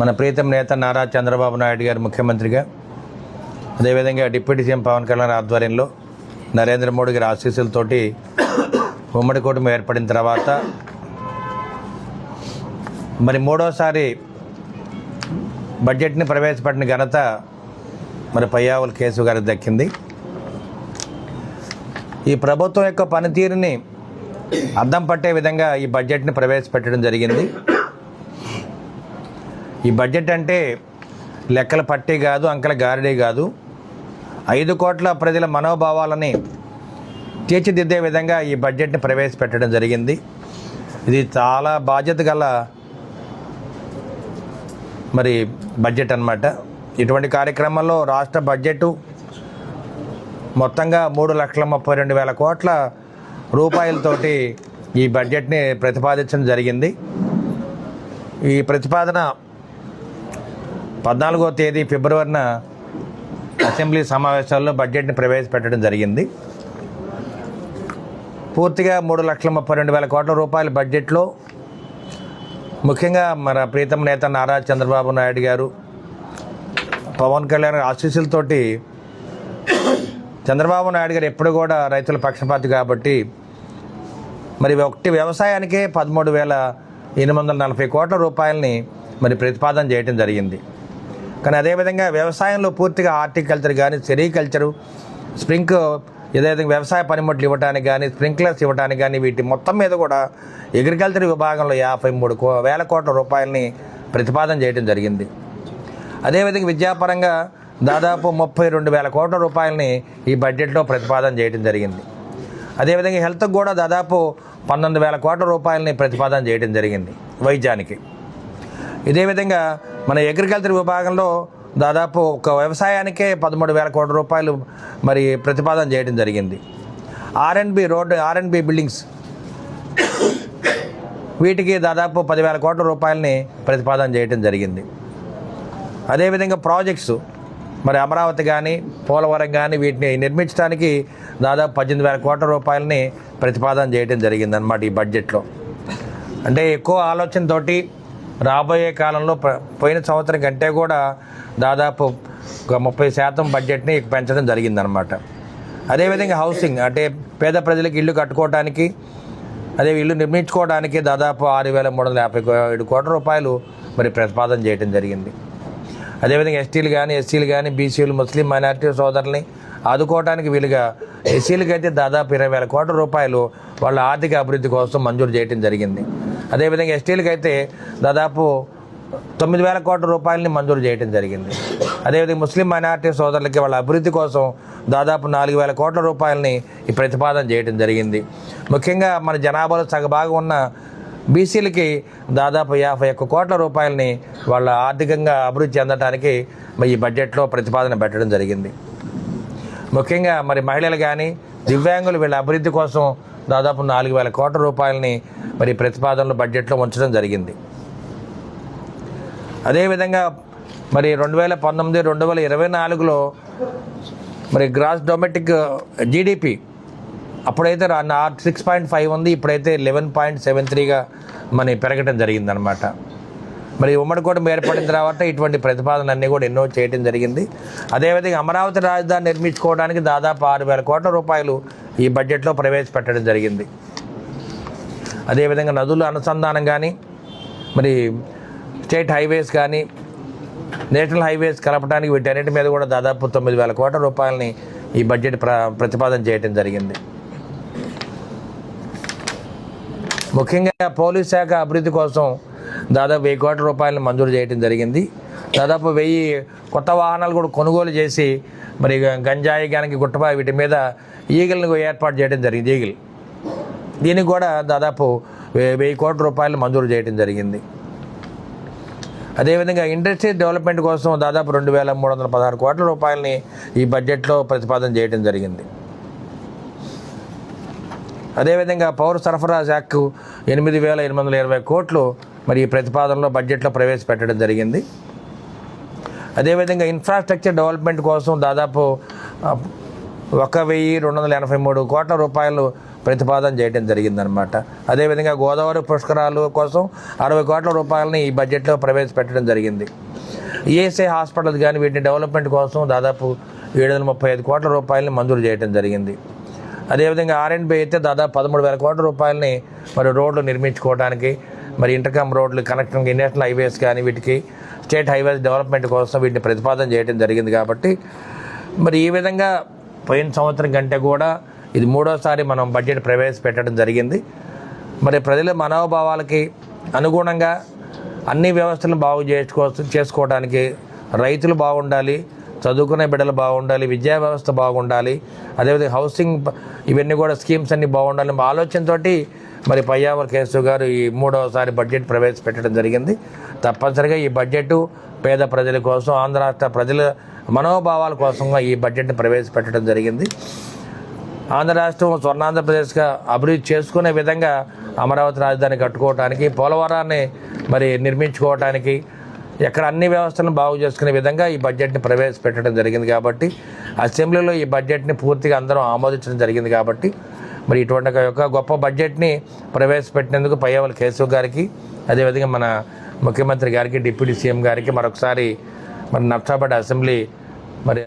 మన ప్రీతం నేత నారా చంద్రబాబు నాయుడు గారు ముఖ్యమంత్రిగా అదేవిధంగా డిప్యూటీ సీఎం పవన్ కళ్యాణ్ ఆధ్వర్యంలో నరేంద్ర మోడీ గారి ఆశీస్సులతోటి ఉమ్మడి కూటమి ఏర్పడిన తర్వాత మరి మూడోసారి బడ్జెట్ని ప్రవేశపెట్టిన ఘనత మరి పయ్యావుల కేసు గారికి దక్కింది. ఈ ప్రభుత్వం యొక్క పనితీరుని అద్దం పట్టే విధంగా ఈ బడ్జెట్ని ప్రవేశపెట్టడం జరిగింది. ఈ బడ్జెట్ అంటే లెక్కల పట్టే కాదు అంకెల గారిడీ కాదు. ఐదు కోట్ల ప్రజల మనోభావాలని తీర్చిదిద్దే విధంగా ఈ బడ్జెట్ని ప్రవేశపెట్టడం జరిగింది. ఇది చాలా బాధ్యత గల మరి బడ్జెట్ అన్నమాట. ఇటువంటి కార్యక్రమంలో రాష్ట్ర బడ్జెట్ మొత్తంగా మూడు లక్షల ముప్పై రెండు వేల కోట్ల రూపాయలతోటి ఈ బడ్జెట్ని ప్రతిపాదించడం జరిగింది. ఈ ప్రతిపాదన పద్నాలుగో తేదీ ఫిబ్రవరిన అసెంబ్లీ సమావేశాల్లో బడ్జెట్ని ప్రవేశపెట్టడం జరిగింది. పూర్తిగా మూడు లక్షల ముప్పై రెండు వేల కోట్ల రూపాయల బడ్జెట్లో ముఖ్యంగా మన ప్రీతం నేత నారా చంద్రబాబు నాయుడు గారు పవన్ కళ్యాణ్ ఆశీస్సులతోటి చంద్రబాబు నాయుడు గారు ఎప్పుడు కూడా రైతుల పక్షపాతి కాబట్టి మరి ఒకటి వ్యవసాయానికే పదమూడు వేల ఎనిమిది వందల నలభై కోట్ల రూపాయలని మరి ప్రతిపాదన చేయడం జరిగింది. కానీ అదేవిధంగా వ్యవసాయంలో పూర్తిగా హార్టికల్చర్ కానీ సెరికల్చరు స్ప్రింక్ ఏదైతే వ్యవసాయ పనిముట్లు ఇవ్వడానికి కానీ స్ప్రింక్లర్స్ ఇవ్వడానికి కానీ వీటి మొత్తం మీద కూడా అగ్రికల్చర్ విభాగంలో యాభై మూడు కో వేల కోట్ల రూపాయలని ప్రతిపాదన చేయడం జరిగింది. అదేవిధంగా విద్యాపరంగా దాదాపు ముప్పై రెండు వేల కోట్ల రూపాయలని ఈ బడ్జెట్లో ప్రతిపాదన చేయడం జరిగింది. అదేవిధంగా హెల్త్కి కూడా దాదాపు పంతొమ్మిది వేల కోట్ల రూపాయలని ప్రతిపాదన చేయడం జరిగింది వైద్యానికి. ఇదే విధంగా మన అగ్రికల్చర్ విభాగంలో దాదాపు ఒక వ్యవసాయానికే పదమూడు వేల కోట్ల రూపాయలు మరి ప్రతిపాదన చేయడం జరిగింది. ఆర్ఎండ్బి రోడ్డు ఆర్ఎండ్బి బిల్డింగ్స్ వీటికి దాదాపు పదివేల కోట్ల రూపాయలని ప్రతిపాదన చేయడం జరిగింది. అదేవిధంగా ప్రాజెక్ట్స్ మరి అమరావతి కానీ పోలవరం కానీ వీటిని నిర్మించడానికి దాదాపు పద్దెనిమిది వేల కోట్ల రూపాయలని ప్రతిపాదన చేయడం జరిగిందనమాట ఈ బడ్జెట్లో అంటే ఎక్కువ ఆలోచనతోటి రాబోయే కాలంలో పోయిన సంవత్సరం కంటే కూడా దాదాపు ఒక ముప్పై శాతం బడ్జెట్ని పెంచడం జరిగిందనమాట అదేవిధంగా హౌసింగ్ అంటే పేద ప్రజలకు ఇల్లు కట్టుకోవడానికి అదే ఇల్లు నిర్మించుకోవడానికి దాదాపు ఆరు వేల మూడు వందల యాభై ఏడు కోట్ల రూపాయలు మరి ప్రతిపాదన చేయడం జరిగింది. అదేవిధంగా ఎస్టీలు కానీ ఎస్సీలు కానీ బీసీలు ముస్లిం మైనారిటీ సోదరుల్ని ఆదుకోవడానికి వీలుగా ఎస్సీలకైతే దాదాపు ఇరవై వేల కోట్ల రూపాయలు వాళ్ళ ఆర్థిక అభివృద్ధి కోసం మంజూరు చేయడం జరిగింది. అదేవిధంగా ఎస్టీలకి అయితే దాదాపు తొమ్మిది వేల కోట్ల రూపాయలని మంజూరు చేయడం జరిగింది. అదేవిధంగా ముస్లిం మైనార్టీ సోదరులకి వాళ్ళ అభివృద్ధి కోసం దాదాపు నాలుగు వేల కోట్ల రూపాయలని ఈ ప్రతిపాదన చేయడం జరిగింది. ముఖ్యంగా మన జనాభాలో సగభాగం ఉన్న బీసీలకి దాదాపు యాభై ఒక్క కోట్ల రూపాయలని వాళ్ళ ఆర్థికంగా అభివృద్ధి చెందడానికి మరి ఈ బడ్జెట్లో ప్రతిపాదన పెట్టడం జరిగింది. ముఖ్యంగా మరి మహిళలు కానీ దివ్యాంగులు వీళ్ళ అభివృద్ధి కోసం దాదాపు నాలుగు వేల కోట్ల రూపాయలని మరి ప్రతిపాదనలు బడ్జెట్లో ఉంచడం జరిగింది. అదేవిధంగా మరి రెండు వేల పంతొమ్మిది రెండు వేల ఇరవై నాలుగులో మరి గ్రాస్ డొమెటిక్ జీడిపి అప్పుడైతే సిక్స్ పాయింట్ ఫైవ్ ఉంది ఇప్పుడైతే లెవెన్ పాయింట్ సెవెన్ త్రీగా మరి పెరగడం జరిగిందనమాట మరి ఉమ్మడి కూటమి ఏర్పడిన తర్వాత ఇటువంటి ప్రతిపాదనలన్నీ కూడా ఎన్నో చేయడం జరిగింది. అదేవిధంగా అమరావతి రాజధాని నిర్మించుకోవడానికి దాదాపు ఆరు వేల కోట్ల రూపాయలు ఈ బడ్జెట్లో ప్రవేశపెట్టడం జరిగింది. అదేవిధంగా నదుల అనుసంధానం కానీ మరి స్టేట్ హైవేస్ కానీ నేషనల్ హైవేస్ కలపడానికి వీటన్నిటి మీద కూడా దాదాపు తొమ్మిది వేల కోట్ల రూపాయలని ఈ బడ్జెట్ ప్ర ప్రతిపాదన చేయడం జరిగింది. ముఖ్యంగా పోలీస్ శాఖ అభివృద్ధి కోసం దాదాపు వెయ్యి కోట్ల రూపాయలను మంజూరు చేయడం జరిగింది. దాదాపు వెయ్యి కొత్త వాహనాలు కూడా కొనుగోలు చేసి మరి గంజాయి గానికి గుట్టపాయి వీటి మీద ఈగల్ని ఏర్పాటు చేయడం జరిగింది ఈగిల్. దీనికి కూడా దాదాపు వెయ్యి కోట్ల రూపాయలు మంజూరు చేయడం జరిగింది. అదేవిధంగా ఇండస్ట్రీ డెవలప్మెంట్ కోసం దాదాపు రెండు వేల మూడు వందల పదహారు కోట్ల రూపాయలని ఈ బడ్జెట్లో ప్రతిపాదన చేయడం జరిగింది. అదేవిధంగా పౌర సరఫరా శాఖ ఎనిమిది వేల ఎనిమిది వందల ఇరవై కోట్లు మరి ఈ ప్రతిపాదనలో బడ్జెట్లో ప్రవేశపెట్టడం జరిగింది. అదేవిధంగా ఇన్ఫ్రాస్ట్రక్చర్ డెవలప్మెంట్ కోసం దాదాపు ఒక వెయ్యి రెండు వందల ఎనభై మూడు కోట్ల రూపాయలు ప్రతిపాదన చేయడం జరిగిందనమాట అదేవిధంగా గోదావరి పుష్కరాలు కోసం అరవై కోట్ల రూపాయలని ఈ బడ్జెట్లో ప్రవేశపెట్టడం జరిగింది. ఈఎస్ఐ హాస్పిటల్స్ కానీ వీటిని డెవలప్మెంట్ కోసం దాదాపు ఏడు వందల ముప్పై ఐదు కోట్ల రూపాయలని మంజూరు చేయడం జరిగింది. అదేవిధంగా ఆర్ఎండ్బి అయితే దాదాపు పదమూడు వేల కోట్ల రూపాయలని మరి రోడ్లు నిర్మించుకోవడానికి మరి ఇంటర్కమ్ రోడ్లు కనెక్టింగ్ నేషనల్ హైవేస్ కానీ వీటికి స్టేట్ హైవేస్ డెవలప్మెంట్ కోసం వీటిని ప్రతిపాదన చేయడం జరిగింది కాబట్టి మరి ఈ విధంగా పోయిన సంవత్సరం కంటే కూడా ఇది మూడోసారి మనం బడ్జెట్ ప్రవేశపెట్టడం జరిగింది. మరి ప్రజల మనోభావాలకి అనుగుణంగా అన్ని వ్యవస్థలను బాగు చేసుకో చేసుకోవడానికి రైతులు బాగుండాలి చదువుకునే బిడ్డలు బాగుండాలి విద్యా వ్యవస్థ బాగుండాలి అదేవిధంగా హౌసింగ్ ఇవన్నీ కూడా స్కీమ్స్ అన్నీ బాగుండాలి. మా ఆలోచనతోటి మరి పయ్యావర కేశవ్ గారు ఈ మూడవసారి బడ్జెట్ ప్రవేశపెట్టడం జరిగింది. తప్పనిసరిగా ఈ బడ్జెట్ పేద ప్రజల కోసం ఆంధ్ర రాష్ట్ర ప్రజల మనోభావాల కోసంగా ఈ బడ్జెట్ని ప్రవేశపెట్టడం జరిగింది. ఆంధ్ర రాష్ట్రం స్వర్ణాంధ్రప్రదేశ్గా అభివృద్ధి చేసుకునే విధంగా అమరావతి రాజధాని కట్టుకోవడానికి పోలవరాన్ని మరి నిర్మించుకోవటానికి ఎక్కడ అన్ని వ్యవస్థలను బాగు చేసుకునే విధంగా ఈ బడ్జెట్ని ప్రవేశపెట్టడం జరిగింది కాబట్టి అసెంబ్లీలో ఈ బడ్జెట్ని పూర్తిగా అందరం ఆమోదించడం జరిగింది కాబట్టి మరి ఇటువంటి యొక్క గొప్ప బడ్జెట్ని ప్రవేశపెట్టినందుకు పయ్యవల కేశవ్ గారికి అదేవిధంగా మన ముఖ్యమంత్రి గారికి డిప్యూటీ సీఎం గారికి మరొకసారి మరి నర్సాపేట అసెంబ్లీ మరి